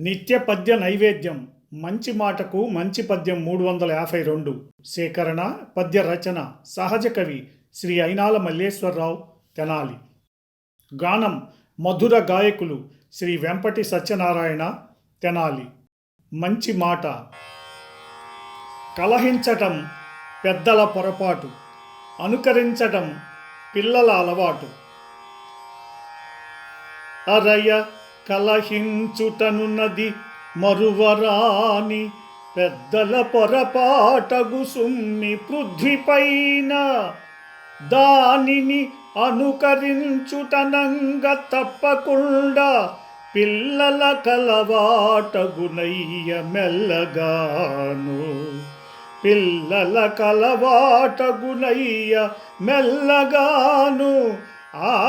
నిత్య పద్య నైవేద్యం మంచి మాటకు మంచి పద్యం మూడు వందల యాభై రెండు సేకరణ పద్య రచన సహజ కవి శ్రీ అయినాల మల్లేశ్వరరావు తెనాలి. గానం మధుర గాయకులు శ్రీ వెంపటి సత్యనారాయణ తెనాలి. మంచి మాట. కలహించటం పెద్దల పొరపాటు అనుకరించటం పిల్లల అలవాటు. అరయ్య కలహించుటనున్నది మరువరాని పెద్దల పొరపాటగు సుమ్మి పృథ్వీపైన దానిని అనుకరించుటనంగ తప్పకుండా పిల్లల కలవాటగునయ్య మెల్లగాను. పిల్లల కలవాటగునయ్య మెల్లగాను. ఆ